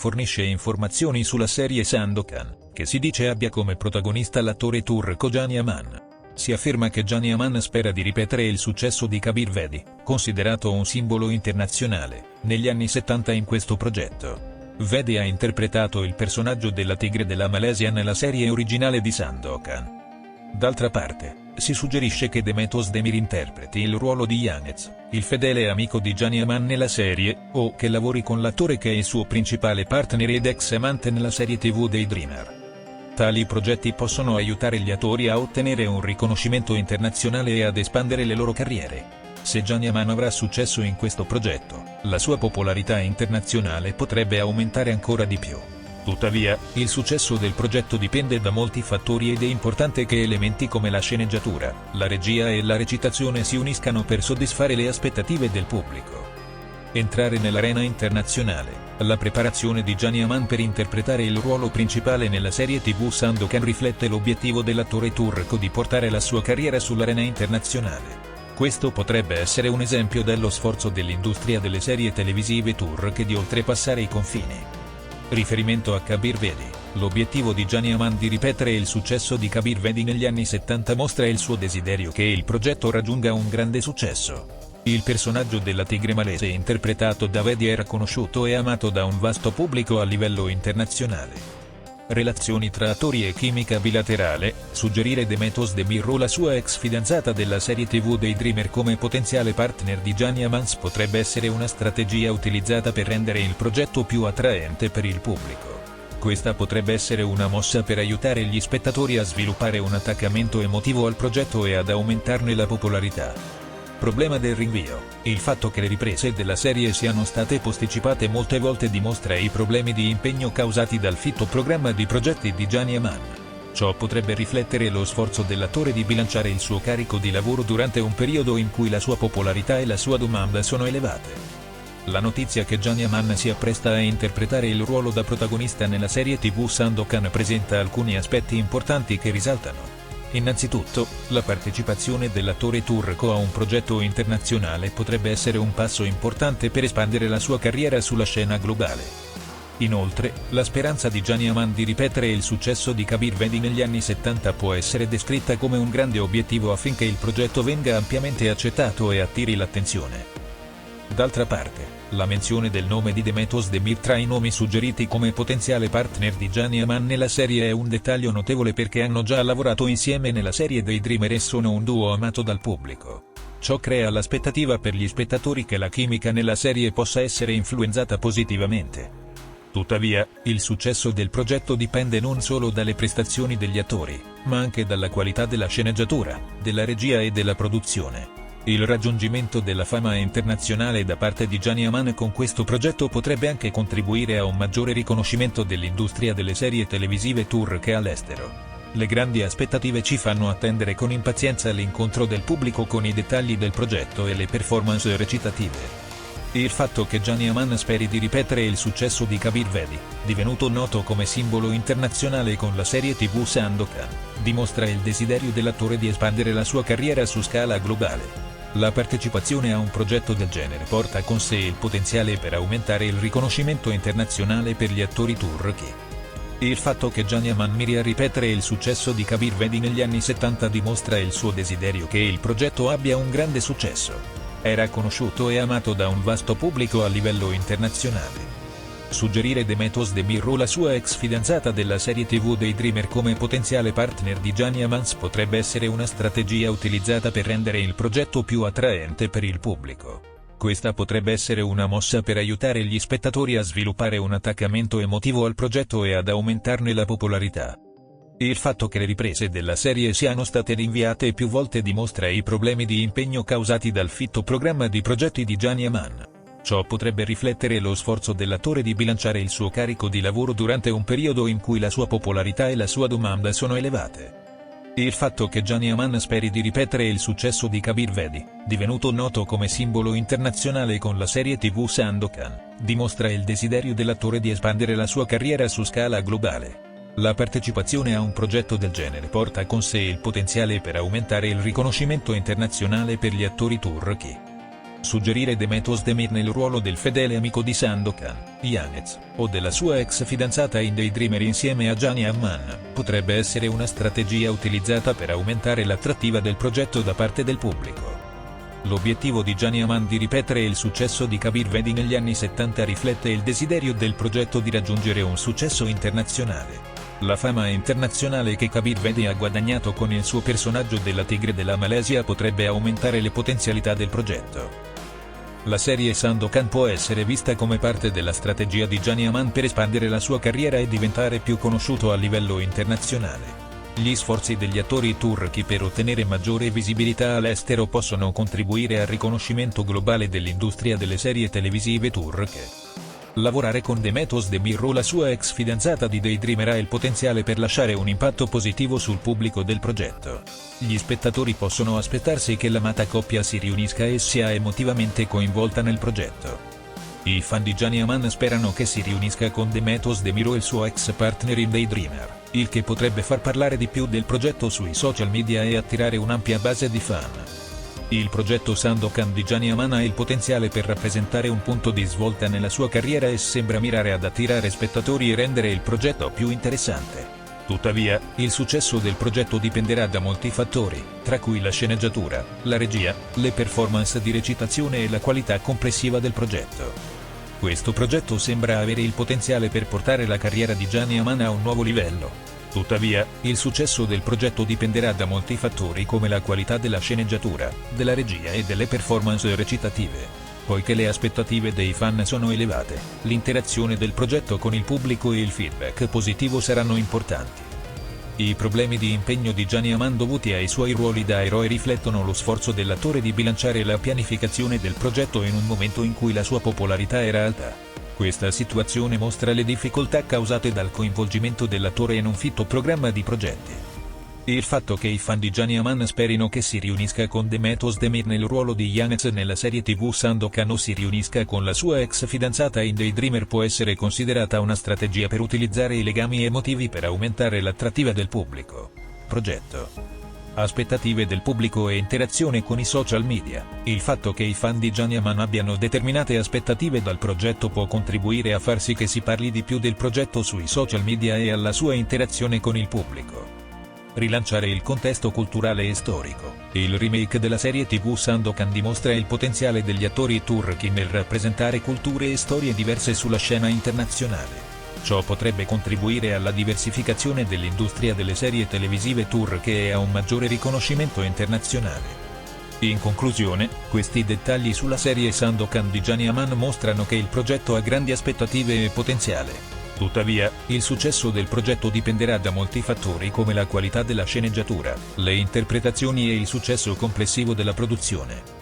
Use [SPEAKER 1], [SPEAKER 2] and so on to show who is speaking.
[SPEAKER 1] fornisce informazioni sulla serie Sandokan, che si dice abbia come protagonista l'attore turco Gianni Aman. Si afferma che Gianni Aman spera di ripetere il successo di Kabir Vedi, considerato un simbolo internazionale, negli anni 70 in questo progetto. Vedi ha interpretato il personaggio della tigre della Malesia nella serie originale di Sandokan. D'altra parte, si suggerisce che Demetos Demir interpreti il ruolo di Yanez, il fedele amico di Gianni Aman nella serie, o che lavori con l'attore che è il suo principale partner ed ex amante nella serie tv dei Dreamer. Tali progetti possono aiutare gli attori a ottenere un riconoscimento internazionale e ad espandere le loro carriere. Se Gianni Aman avrà successo in questo progetto, la sua popolarità internazionale potrebbe aumentare ancora di più. Tuttavia, il successo del progetto dipende da molti fattori ed è importante che elementi come la sceneggiatura, la regia e la recitazione si uniscano per soddisfare le aspettative del pubblico. Entrare nell'arena internazionale. La preparazione di Gianni Aman per interpretare il ruolo principale nella serie tv Sandokan riflette l'obiettivo dell'attore turco di portare la sua carriera sull'arena internazionale. Questo potrebbe essere un esempio dello sforzo dell'industria delle serie televisive turche di oltrepassare i confini. Riferimento a Kabir Vedi, l'obiettivo di Gianni Aman di ripetere il successo di Kabir Vedi negli anni 70 mostra il suo desiderio che il progetto raggiunga un grande successo. Il personaggio della tigre malese interpretato da Vedi era conosciuto e amato da un vasto pubblico a livello internazionale relazioni tra attori e chimica bilaterale, suggerire Demetos De Birro la sua ex fidanzata della serie tv dei Dreamer come potenziale partner di Gianni Amans potrebbe essere una strategia utilizzata per rendere il progetto più attraente per il pubblico. Questa potrebbe essere una mossa per aiutare gli spettatori a sviluppare un attaccamento emotivo al progetto e ad aumentarne la popolarità. Problema del rinvio. Il fatto che le riprese della serie siano state posticipate molte volte dimostra i problemi di impegno causati dal fitto programma di progetti di Gianni Aman. Ciò potrebbe riflettere lo sforzo dell'attore di bilanciare il suo carico di lavoro durante un periodo in cui la sua popolarità e la sua domanda sono elevate. La notizia che Gianni Aman si appresta a interpretare il ruolo da protagonista nella serie tv Sandokan presenta alcuni aspetti importanti che risaltano. Innanzitutto, la partecipazione dell'attore turco a un progetto internazionale potrebbe essere un passo importante per espandere la sua carriera sulla scena globale. Inoltre, la speranza di Gianni Aman di ripetere il successo di Kabir Vedi negli anni 70 può essere descritta come un grande obiettivo affinché il progetto venga ampiamente accettato e attiri l'attenzione. D'altra parte, la menzione del nome di Demetos Demir tra i nomi suggeriti come potenziale partner di Gianni Aman nella serie è un dettaglio notevole perché hanno già lavorato insieme nella serie dei Dreamer e sono un duo amato dal pubblico. Ciò crea l'aspettativa per gli spettatori che la chimica nella serie possa essere influenzata positivamente. Tuttavia, il successo del progetto dipende non solo dalle prestazioni degli attori, ma anche dalla qualità della sceneggiatura, della regia e della produzione. Il raggiungimento della fama internazionale da parte di Gianni Aman con questo progetto potrebbe anche contribuire a un maggiore riconoscimento dell'industria delle serie televisive turche all'estero. Le grandi aspettative ci fanno attendere con impazienza l'incontro del pubblico con i dettagli del progetto e le performance recitative. Il fatto che Gianni Aman speri di ripetere il successo di Kabir Vedi, divenuto noto come simbolo internazionale con la serie tv Sandokan, dimostra il desiderio dell'attore di espandere la sua carriera su scala globale. La partecipazione a un progetto del genere porta con sé il potenziale per aumentare il riconoscimento internazionale per gli attori turchi. Il fatto che Gianni Aman miri a ripetere il successo di Kabir Vedi negli anni 70 dimostra il suo desiderio che il progetto abbia un grande successo. Era conosciuto e amato da un vasto pubblico a livello internazionale. Suggerire Demetos De Birro la sua ex fidanzata della serie tv dei Dreamer come potenziale partner di Gianni Amans potrebbe essere una strategia utilizzata per rendere il progetto più attraente per il pubblico. Questa potrebbe essere una mossa per aiutare gli spettatori a sviluppare un attaccamento emotivo al progetto e ad aumentarne la popolarità. Il fatto che le riprese della serie siano state rinviate più volte dimostra i problemi di impegno causati dal fitto programma di progetti di Gianni Aman. Ciò potrebbe riflettere lo sforzo dell'attore di bilanciare il suo carico di lavoro durante un periodo in cui la sua popolarità e la sua domanda sono elevate. Il fatto che Gianni Aman speri di ripetere il successo di Kabir Vedi, divenuto noto come simbolo internazionale con la serie tv Sandokan, dimostra il desiderio dell'attore di espandere la sua carriera su scala globale. La partecipazione a un progetto del genere porta con sé il potenziale per aumentare il riconoscimento internazionale per gli attori turchi. Suggerire Demetos Demir nel ruolo del fedele amico di Sandokan, Yanez, o della sua ex fidanzata in Daydreamer insieme a Gianni Amman, potrebbe essere una strategia utilizzata per aumentare l'attrattiva del progetto da parte del pubblico. L'obiettivo di Gianni Aman di ripetere il successo di Kabir Vedi negli anni 70 riflette il desiderio del progetto di raggiungere un successo internazionale. La fama internazionale che Kabir Vedi ha guadagnato con il suo personaggio della tigre della Malesia potrebbe aumentare le potenzialità del progetto. La serie Sandokan può essere vista come parte della strategia di Gianni Aman per espandere la sua carriera e diventare più conosciuto a livello internazionale. Gli sforzi degli attori turchi per ottenere maggiore visibilità all'estero possono contribuire al riconoscimento globale dell'industria delle serie televisive turche. Lavorare con Demetos Demirro la sua ex fidanzata di Daydreamer ha il potenziale per lasciare un impatto positivo sul pubblico del progetto. Gli spettatori possono aspettarsi che l'amata coppia si riunisca e sia emotivamente coinvolta nel progetto. I fan di Gianni Aman sperano che si riunisca con Demetos Demiro e il suo ex partner in Daydreamer il che potrebbe far parlare di più del progetto sui social media e attirare un'ampia base di fan. Il progetto Sandokan di Gianni Aman ha il potenziale per rappresentare un punto di svolta nella sua carriera e sembra mirare ad attirare spettatori e rendere il progetto più interessante. Tuttavia, il successo del progetto dipenderà da molti fattori, tra cui la sceneggiatura, la regia, le performance di recitazione e la qualità complessiva del progetto. Questo progetto sembra avere il potenziale per portare la carriera di Gianni Aman a un nuovo livello. Tuttavia, il successo del progetto dipenderà da molti fattori come la qualità della sceneggiatura, della regia e delle performance recitative. Poiché le aspettative dei fan sono elevate, l'interazione del progetto con il pubblico e il feedback positivo saranno importanti. I problemi di impegno di Gianni Aman dovuti ai suoi ruoli da eroe riflettono lo sforzo dell'attore di bilanciare la pianificazione del progetto in un momento in cui la sua popolarità era alta. Questa situazione mostra le difficoltà causate dal coinvolgimento dell'attore in un fitto programma di progetti. Il fatto che i fan di Gianni Aman sperino che si riunisca con Demetos Demir nel ruolo di Yanez nella serie tv Sandokan o si riunisca con la sua ex fidanzata in Daydreamer può essere considerata una strategia per utilizzare i legami emotivi per aumentare l'attrattiva del pubblico. Progetto aspettative del pubblico e interazione con i social media. Il fatto che i fan di Gianni Aman abbiano determinate aspettative dal progetto può contribuire a far sì che si parli di più del progetto sui social media e alla sua interazione con il pubblico rilanciare il contesto culturale e storico. Il remake della serie tv Sandokan dimostra il potenziale degli attori turchi nel rappresentare culture e storie diverse sulla scena internazionale. Ciò potrebbe contribuire alla diversificazione dell'industria delle serie televisive turche e a un maggiore riconoscimento internazionale. In conclusione, questi dettagli sulla serie Sandokan di Gianni Aman mostrano che il progetto ha grandi aspettative e potenziale. Tuttavia, il successo del progetto dipenderà da molti fattori come la qualità della sceneggiatura, le interpretazioni e il successo complessivo della produzione.